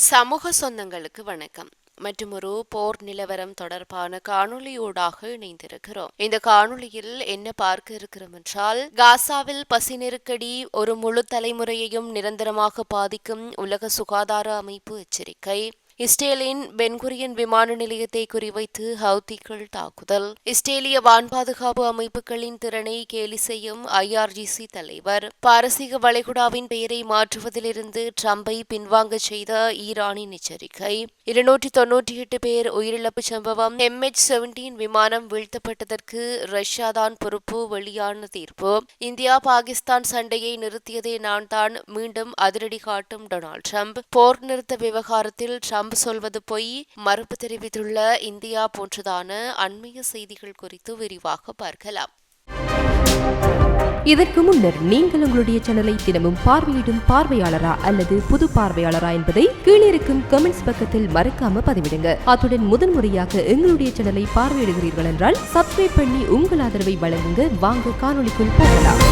சமூக சொந்தங்களுக்கு வணக்கம். மற்றும் ஒரு போர் நிலவரம் தொடர்பான காணொளியூடாக இணைந்திருக்கிறோம். இந்த காணொளியில் என்ன பார்க்க இருக்கிறோம் என்றால் காசாவில் பசி நெருக்கடி ஒரு முழு தலைமுறையையும் நிரந்தரமாக பாதிக்கும் உலக சுகாதார அமைப்பு எச்சரிக்கை இஸ்ரேலின் பென்குரியன் விமான நிலையத்தை குறிவைத்து ஹவுத்திகள் தாக்குதல். இஸ்ரேலிய வான் பாதுகாப்பு அமைப்புகளின் திறனை கேலி செய்யும் ஐஆர்ஜிசி தலைவர். பாரசீக வளைகுடாவின் பெயரை மாற்றுவதிலிருந்து ட்ரம்பை பின்வாங்க செய்த ஈரானின் எச்சரிக்கை. இருநூற்றி தொன்னூற்றி எட்டு பேர் உயிரிழப்பு சம்பவம் எம்எச் செவன்டீன் விமானம் வீழ்த்தப்பட்டதற்கு ரஷ்யா தான் பொறுப்பு வெளியான தீர்ப்பு. இந்தியா பாகிஸ்தான் சண்டையை நிறுத்தியதே நான் தான் மீண்டும் அதிரடி காட்டும் டொனால்ட் ட்ரம்ப். போர் நிறுத்த விவகாரத்தில் ட்ரம்ப் ட்ரம்ப் சொல்வது பொய் மறுப்பு தெரிவித்துள்ள இந்தியா போன்றதான அண்மைய செய்திகள் குறித்து விரிவாக பார்க்கலாம். இதற்கு முன்னர் நீங்கள் உங்களுடைய சேனலை தினமும் பார்வையிடும் பார்வையாளரா அல்லது புது பார்வையாளரா என்பதை கீழிருக்கும் கமெண்ட்ஸ் பக்கத்தில் மறக்காம பதிவிடுங்க. அத்துடன் முதன்முறையாக எங்களுடைய சேனலை பார்வையிடுகிறீர்கள் என்றால் சப்ஸ்கிரைப் பண்ணி உங்கள் ஆதரவை வழங்குங்க. வாங்க காணொலிக்குள் போகலாம்.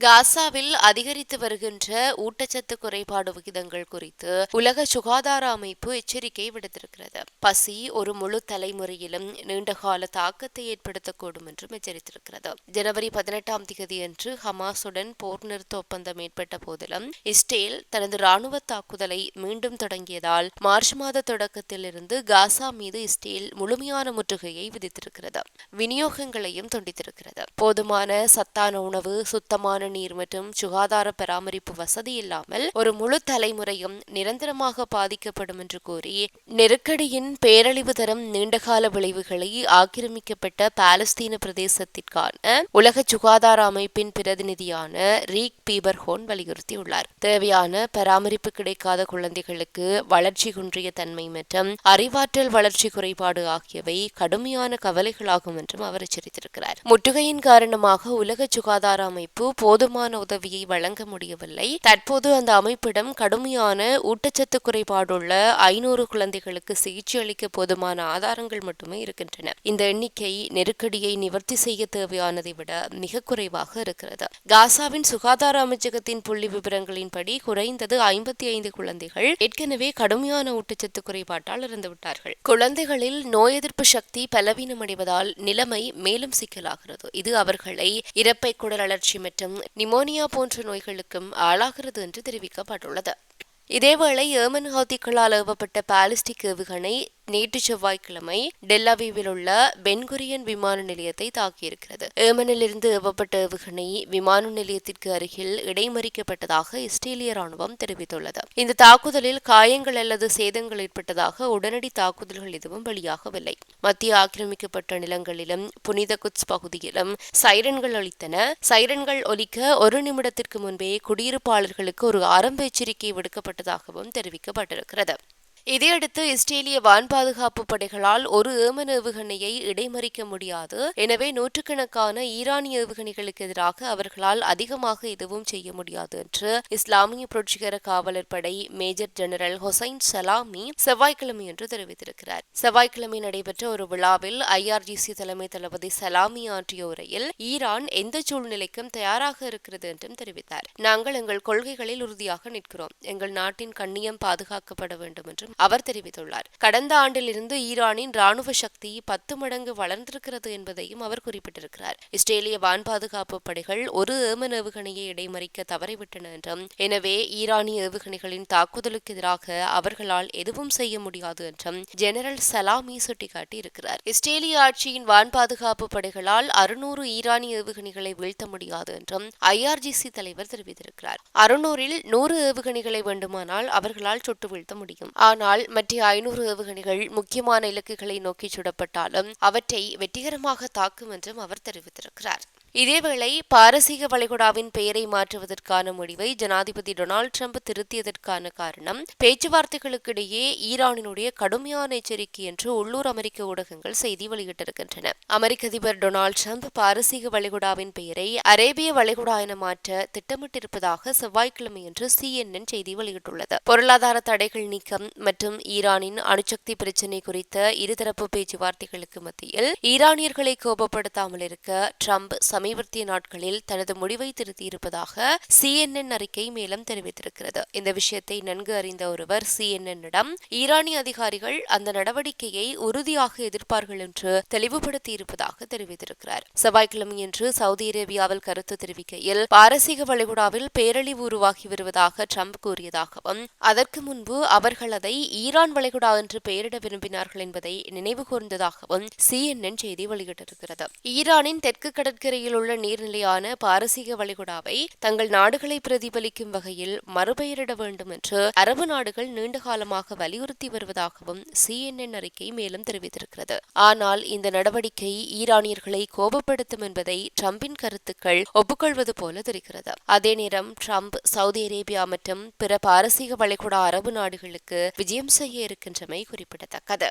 காசாவில் அதிகரித்து வருகின்ற ஊட்டச்சத்து குறைபாடு விகிதங்கள் குறித்து உலக சுகாதார அமைப்பு எச்சரிக்கை விடுத்திருக்கிறது. பசி ஒரு முழு தலைமுறையிலும் நீண்டகால தாக்கத்தை ஏற்படுத்தக்கூடும் என்றும் எச்சரித்திருக்கிறது. ஜனவரி பதினெட்டாம் தேதி அன்று ஹமாசுடன் போர் நிறுத்த ஒப்பந்தம் ஏற்பட்ட போதிலும் இஸ்ரேல் தனது ராணுவ தாக்குதலை மீண்டும் தொடங்கியதால் மார்ச் மாத தொடக்கத்தில் இருந்து காசா மீது இஸ்ரேல் முழுமையான முற்றுகையை விதித்திருக்கிறது. விநியோகங்களையும் துண்டித்திருக்கிறது. போதுமான சத்தான உணவு சுத்தமான சுத்தமான நீர் மற்றும் சுகாதார பராமரிப்பு வசதி இல்லாமல் ஒரு முழு தலைமுறையும் நிரந்தரமாக பாதிக்கப்படும் என்று கூறி நெருக்கடியின் பேரழிவு தரும் நீண்டகால விளைவுகளை ஆக்கிரமிக்கப்பட்ட பாலஸ்தீன பிரதேசத்திற்கான உலக சுகாதார அமைப்பின் பிரதிநிதியான ரீக் பீபர்ஹோன் வலியுறுத்தியுள்ளார். தேவையான பராமரிப்பு கிடைக்காத குழந்தைகளுக்கு வளர்ச்சி குன்றிய தன்மை மற்றும் அறிவாற்றல் வளர்ச்சி குறைபாடு ஆகியவை கடுமையான கவலைகளாகும் என்றும் அவர் எச்சரித்திருக்கிறார். முற்றுகையின் காரணமாக உலக சுகாதார அமைப்பு போதுமான உதவியை வழங்க முடியவில்லை. தற்போது அந்த அமைப்பிடம் கடுமையான ஊட்டச்சத்து குறைபாடுள்ள ஐநூறு குழந்தைகளுக்கு சிகிச்சை அளிக்க போதுமான ஆதாரங்கள் மட்டுமே இருக்கின்றன. இந்த எண்ணிக்கை நெருக்கடியை நிவர்த்தி செய்ய தேவையானதை விட மிக குறைவாக இருக்கிறது. காசாவின் சுகாதார அமைச்சகத்தின் புள்ளி விவரங்களின்படி குறைந்தது ஐம்பத்தி ஐந்து குழந்தைகள் ஏற்கனவே கடுமையான ஊட்டச்சத்து குறைபாட்டால் இறந்துவிட்டார்கள். குழந்தைகளில் நோய் எதிர்ப்பு சக்தி பலவீனமடைவதால் நிலைமை மேலும் சிக்கலாகிறது. இது அவர்களை இறப்பை குடல் அழற்சி மற்றும் நிமோனியா போன்ற நோய்களுக்கும் ஆளாகிறது என்று தெரிவிக்கப்பட்டுள்ளது. இதேவேளை ஏமன் ஹவுதிகளால் ஏவப்பட்ட பாலிஸ்டிக் ஏவுகணை நேற்று செவ்வாய்க்கிழமை டெல்லாவீவில் உள்ள பென்குரியன் விமான நிலையத்தை தாக்கியிருக்கிறது. ஏமனிலிருந்து ஏவப்பட்ட ஏவுகணை விமான நிலையத்திற்கு அருகில் இடைமறிக்கப்பட்டதாக இஸ்ரேலிய ராணுவம் தெரிவித்துள்ளது. இந்த தாக்குதலில் காயங்கள் அல்லது சேதங்கள் ஏற்பட்டதாக உடனடி தாக்குதல்கள் எதுவும் வெளியாகவில்லை. மத்திய ஆக்கிரமிக்கப்பட்ட நிலங்களிலும் புனித குட்ஸ் பகுதியிலும் சைரன்கள் அளித்தன சைரன்கள் ஒலிக்க ஒரு நிமிடத்திற்கு முன்பே குடியிருப்பாளர்களுக்கு ஒரு ஆரம்ப எச்சரிக்கை விடுக்கப்பட்டதாகவும் தெரிவிக்கப்பட்டிருக்கிறது. இதையடுத்து இஸ்ரேலிய வான் பாதுகாப்பு படைகளால் ஒரு ஏமன் ஏவுகணையை இடைமறிக்க முடியாது. எனவே நூற்றுக்கணக்கான ஈரானிய ஏவுகணைகளுக்கு எதிராக அவர்களால் அதிகமாக எதுவும் செய்ய முடியாது என்று இஸ்லாமிய புரட்சிகர காவலர் படை மேஜர் ஜெனரல் ஹொசைன் சலாமி செவ்வாய்க்கிழமை என்று தெரிவித்திருக்கிறார். செவ்வாய்க்கிழமை நடைபெற்ற ஒரு விழாவில் ஐஆர்ஜிசி தலைமை தளபதி சலாமி ஆற்றிய உரையில் ஈரான் எந்த சூழ்நிலைக்கும் தயாராக இருக்கிறது என்றும் தெரிவித்தார். நாங்கள் எங்கள் கொள்கைகளில் உறுதியாக நிற்கிறோம். எங்கள் நாட்டின் கண்ணியம் பாதுகாக்கப்பட வேண்டும் என்றும் அவர் தெரிவித்துள்ளார். கடந்த ஆண்டிலிருந்து ஈரானின் ராணுவ சக்தி பத்து மடங்கு வளர்ந்திருக்கிறது என்பதையும் அவர் குறிப்பிட்டிருக்கிறார். இஸ்ரேலிய வான் பாதுகாப்பு படைகள் ஒரு ஏமன் ஏவுகணையை இடைமறிக்க தவறிவிட்டன என்றும் எனவே ஈரானிய ஏவுகணைகளின் தாக்குதலுக்கு எதிராக அவர்களால் எதுவும் செய்ய முடியாது என்றும் ஜெனரல் சலாமி சுட்டிக்காட்டி இருக்கிறார் இஸ்ரேலிய ஆட்சியின் வான் பாதுகாப்பு படைகளால் அறுநூறு ஈரானிய ஏவுகணைகளை வீழ்த்த முடியாது என்றும் ஐஆர்ஜிசி தலைவர் தெரிவித்திருக்கிறார். அறுநூறில் நூறு ஏவுகணைகளை வேண்டுமானால் அவர்களால் சுட்டு வீழ்த்த முடியும். ஆனால் ஆனால் மற்ற ஐநூறு ஏவுகணைகள் முக்கியமான இலக்குகளை நோக்கி சுடப்பட்டாலும் அவற்றை வெற்றிகரமாக தாக்கும் என்றும் அவர் தெரிவித்திருக்கிறார். இதேவேளை பாரசீக வளைகுடாவின் பெயரை மாற்றுவதற்கான முடிவை ஜனாதிபதி டொனால்டு ட்ரம்ப் திருத்தியதற்கான காரணம் பேச்சுவார்த்தைகளுக்கிடையே ஈரானினுடைய கடுமையான எச்சரிக்கை என்று உள்ளூர் அமெரிக்க ஊடகங்கள் செய்தி வெளியிட்டிருக்கின்றன. அமெரிக்க அதிபர் டொனால்டு ட்ரம்ப் பாரசீக வளைகுடாவின் பெயரை அரேபிய வளைகுடா என மாற்ற திட்டமிட்டிருப்பதாக செவ்வாய்க்கிழமையன்று சிஎன்என் செய்தி வெளியிட்டுள்ளது. பொருளாதார தடைகள் நீக்கம் மற்றும் ஈரானின் அணுசக்தி பிரச்சினை குறித்த இருதரப்பு பேச்சுவார்த்தைகளுக்கு மத்தியில் ஈரானியர்களை கோபப்படுத்தாமல் இருக்க ட்ரம்ப் சமீபத்திய நாட்களில் தனது முடிவை திருத்தியிருப்பதாக சிஎன்என் அறிக்கை மேலும் தெரிவித்திருக்கிறது. இந்த விஷயத்தை நன்கு அறிந்த ஒருவர் சிஎன்என்னிடம் ஈரானிய அதிகாரிகள் அந்த நடவடிக்கையை உறுதியாக எதிர்ப்பார்கள் என்று தெளிவுபடுத்தியிருப்பதாக தெரிவித்திருக்கிறார். செவ்வாய்க்கிழமையன்று சவுதி அரேபியாவில் கருத்து தெரிவிக்கையில் பாரசீக வளைகுடாவில் பேரழிவு உருவாகி வருவதாக ட்ரம்ப் கூறியதாகவும் அதற்கு முன்பு அவர்கள் அதை ஈரான் வளைகுடா என்று பெயரிட விரும்பினார்கள் என்பதை நினைவு கூர்ந்ததாகவும் சிஎன்என் செய்தி வெளியிட்டிருக்கிறது. ஈரானின் தெற்கு கடற்கரையில் உள்ள நீர்நிலையான பாரசீக வளைகுடாவை தங்கள் நாடுகளை பிரதிபலிக்கும் வகையில் மறுபெயரிட வேண்டும் என்று அரபு நாடுகள் நீண்ட காலமாக வலியுறுத்தி வருவதாகவும் சிஎன்என் அறிக்கை மேலும் தெரிவித்திருக்கிறது. ஆனால் இந்த நடவடிக்கை ஈரானியர்களை கோபப்படுத்தும் என்பதை ட்ரம்பின் கருத்துக்கள் ஒப்புக்கொள்வது போல தெரிகிறது. அதே நேரம் ட்ரம்ப் சவுதி அரேபியா மற்றும் பிற பாரசீக வளைகுடா அரபு நாடுகளுக்கு விஜயம் செய்ய இருக்கின்றமை குறிப்பிடத்தக்கது.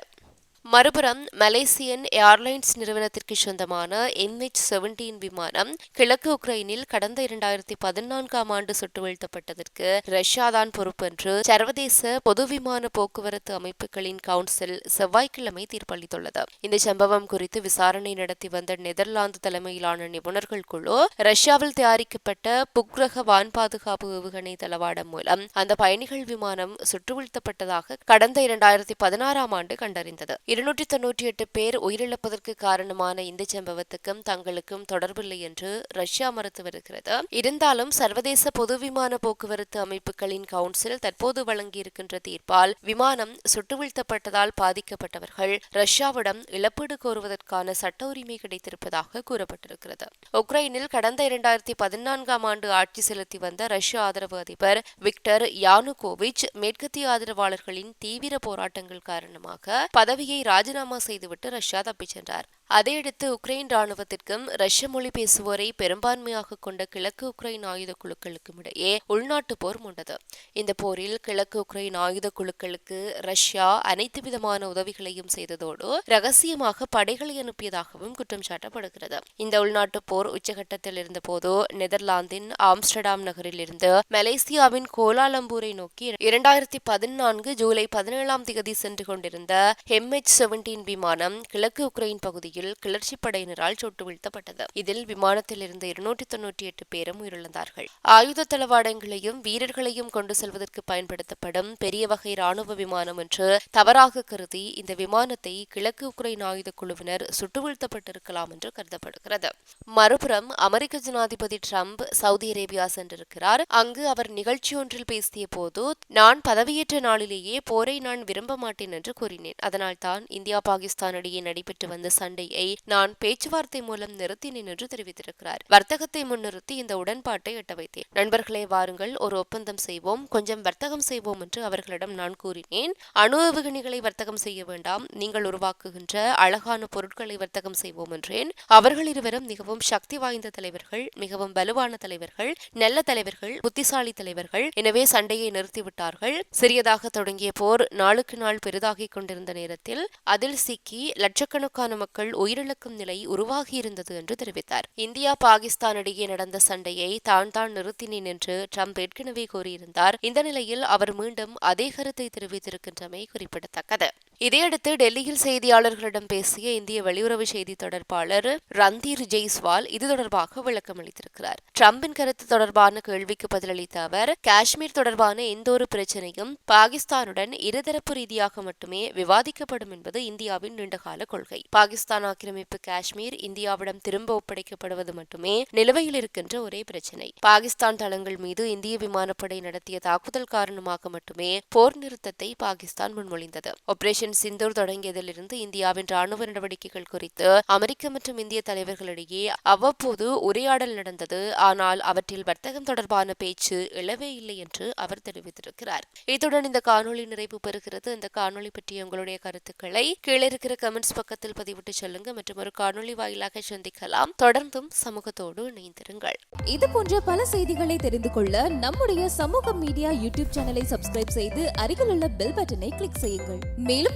மறுபுறம் மலேசியன் ஏர்லைன்ஸ் நிறுவனத்திற்கு சொந்தமான எம்ஹெச் செவன்டீன் விமானம் கிழக்கு உக்ரைனில் கடந்த இரண்டாயிரத்தி பதினான்காம் ஆண்டு சுட்டு வீழ்த்தப்பட்டதற்கு ரஷ்யா பொறுப்பென்று சர்வதேச பொது விமான போக்குவரத்து அமைப்புகளின் கவுன்சில் செவ்வாய்க்கிழமை தீர்ப்பளித்துள்ளது. இந்த சம்பவம் குறித்து விசாரணை நடத்தி வந்த நெதர்லாந்து தலைமையிலான நிபுணர்கள் குழு ரஷ்யாவில் தயாரிக்கப்பட்ட புக்ரக வான் பாதுகாப்பு ஏவுகணை தளவாடம் மூலம் அந்த பயணிகள் விமானம் சுட்டு வீழ்த்தப்பட்டதாக கடந்த இரண்டாயிரத்தி பதினாறாம் ஆண்டு கண்டறிந்தது. இருநூற்றி தொன்னூற்றி எட்டு பேர் உயிரிழப்பதற்கு காரணமான இந்த சம்பவத்துக்கும் தங்களுக்கும் தொடர்பில்லை என்று ரஷ்யா மறுத்து வருகிறது. இருந்தாலும் சர்வதேச பொது விமான போக்குவரத்து அமைப்புகளின் கவுன்சில் தற்போது வழங்கியிருக்கின்ற தீர்ப்பால் விமானம் சுட்டு வீழ்த்தப்பட்டதால் பாதிக்கப்பட்டவர்கள் ரஷ்யாவிடம் இழப்பீடு கோருவதற்கான சட்ட உரிமை கிடைத்திருப்பதாக கூறப்பட்டிருக்கிறது. உக்ரைனில் கடந்த இரண்டாயிரத்தி பதினான்காம் ஆண்டு ஆட்சி செலுத்தி வந்த ரஷ்ய ஆதரவு அதிபர் விக்டர் யானுகோவிச் மேற்கத்திய ஆதரவாளர்களின் தீவிர போராட்டங்கள் காரணமாக பதவியை ராஜினாமா செய்துவிட்டு ரஷ்யா தப்பிச் சென்றார். அதையடுத்து உக்ரைன் ராணுவத்திற்கும் ரஷ்ய மொழி பேசுவோரை பெரும்பான்மையாக கொண்ட கிழக்கு உக்ரைன் ஆயுத குழுக்களுக்கும் இடையே உள்நாட்டு போர் மூண்டது. இந்த போரில் கிழக்கு உக்ரைன் ஆயுத குழுக்களுக்கு ரஷ்யா அனைத்து விதமான உதவிகளையும் செய்ததோடு ரகசியமாக படைகளை அனுப்பியதாகவும் குற்றம் சாட்டப்படுகிறது. இந்த உள்நாட்டு போர் உச்சகட்டத்தில் இருந்தபோது நெதர்லாந்தின் ஆம்ஸ்டர்டாம் நகரில் இருந்து மலேசியாவின் கோலாலம்பூரை நோக்கி இரண்டாயிரத்தி பதினான்கு ஜூலை பதினேழாம் தேதி சென்று கொண்டிருந்த எம்ஹெச் செவன்டீன் விமானம் கிழக்கு உக்ரைன் பகுதியில் கிளர்ச்சி படையினரால் சுட்டு வீழ்த்தப்பட்டது இதில் விமானத்தில் இருந்த இருநூற்றி தொன்னூற்றி எட்டு பேரும் உயிரிழந்தார்கள். ஆயுத தளவாடங்களையும் வீரர்களையும் கொண்டு செல்வதற்கு பயன்படுத்தப்படும் பெரிய வகை ராணுவ விமானம் என்று தவறாக கருதி இந்த விமானத்தை கிழக்கு உக்ரைன் ஆயுத குழுவினர் சுட்டு வீழ்த்தப்பட்டிருக்கலாம் என்று கருதப்படுகிறது. மறுபுறம் அமெரிக்க ஜனாதிபதி ட்ரம்ப் சவுதி அரேபியா சென்றிருக்கிறார். அங்கு அவர் நிகழ்ச்சி ஒன்றில் பேசிய போது நான் பதவியேற்ற நாளிலேயே போரை நான் விரும்ப மாட்டேன் என்று கூறினேன். அதனால் தான் இந்தியா பாகிஸ்தான் இடையே நடைபெற்று வந்த சண்டையை நான் பேச்சுவார்த்தை மூலம் நிறுத்தினேன் என்று தெரிவித்திருக்கிறார். வர்த்தகத்தை முன்னிறுத்தி இந்த உடன்பாட்டை எட்ட வைத்தேன். நண்பர்களே வாருங்கள் ஒரு ஒப்பந்தம் செய்வோம். கொஞ்சம் வர்த்தகம் செய்வோம் என்று அவர்களிடம் நான் கூறினேன். அணு ஏவுகணைகளை வர்த்தகம் செய்ய வேண்டாம். நீங்கள் உருவாக்குகின்ற அழகான பொருட்களை வர்த்தகம் செய்வோம் என்றேன். அவர்கள் இருவரும் மிகவும் சக்தி வாய்ந்த தலைவர்கள் மிகவும் வலுவான தலைவர்கள் நல்ல தலைவர்கள் புத்திசாலி தலைவர்கள். எனவே சண்டையை நிறுத்திவிட்டார்கள். சிறியதாக தொடங்கிய போர் நாளுக்கு நாள் பெரிதாகிக் கொண்டிருந்த நேரத்தில் அதில் சிக்கி லட்சக்கணக்கான மக்கள் உயிரிழக்கும் நிலை உருவாகியிருந்தது என்று தெரிவித்தார். இந்தியா பாகிஸ்தான் இடையே நடந்த சண்டையை தான் தான் நிறுத்தினேன் என்று ட்ரம்ப் ஏற்கனவே கூறியிருந்தார். இந்த நிலையில் அவர் மீண்டும் அதே கருத்தை தெரிவித்திருக்கின்றமை குறிப்பிடத்தக்கது. இதையடுத்து டெல்லியில் செய்தியாளர்களிடம் பேசிய இந்திய வெளியுறவு செய்தி தொடர்பாளர் ரந்தீர் ஜெய்ஸ்வால் இது தொடர்பாக விளக்கம் அளித்திருக்கிறார். டிரம்பின் கருத்து தொடர்பான கேள்விக்கு பதிலளித்த அவர் காஷ்மீர் தொடர்பான எந்த ஒரு பிரச்சனையும் பாகிஸ்தானுடன் இருதரப்பு ரீதியாக மட்டுமே விவாதிக்கப்படும் என்பது இந்தியாவின் நீண்டகால கொள்கை. பாகிஸ்தான் ஆக்கிரமிப்பு காஷ்மீர் இந்தியாவிடம் திரும்ப ஒப்படைக்கப்படுவது மட்டுமே நிலுவையில் இருக்கின்ற ஒரே பிரச்சனை. பாகிஸ்தான் தளங்கள் மீது இந்திய விமானப்படை நடத்திய தாக்குதல் காரணமாக மட்டுமே போர் நிறுத்தத்தை பாகிஸ்தான் முன்மொழிந்தது. ஆபரேஷன் சிந்தூர் தொடங்கியதிலிருந்து இந்தியாவின் ராணுவ நடவடிக்கைகள் குறித்து அமெரிக்க மற்றும் இந்திய தலைவர்களிடையே அவ்வப்போது உரையாடல் நடந்தது. ஆனால் அவற்றில் வர்த்தகம் தொடர்பான பேச்சு எழவே இல்லை என்று அவர் தெரிவித்திருக்கிறார். இத்துடன் இந்த காணொளி நிறைவு பெறுகிறது. இந்த காணொளி பற்றிய உங்களுடைய கருத்துக்களை கீழே இருக்கிற கமெண்ட்ஸ் பக்கத்தில் பதிவிட்டு சொல்லுங்க. மற்றும் ஒரு காணொளி வாயிலாக சந்திக்கலாம். தொடர்ந்தும் சமூகத்தோடு இணைந்திருங்கள். இது போன்ற பல செய்திகளை தெரிந்து கொள்ள நம்முடைய சமூக மீடியா யூடியூப் சேனலை சப்ஸ்கிரைப் செய்து அருகில் உள்ள பெல் பட்டனை கிளிக் செய்யுங்கள். மேலும்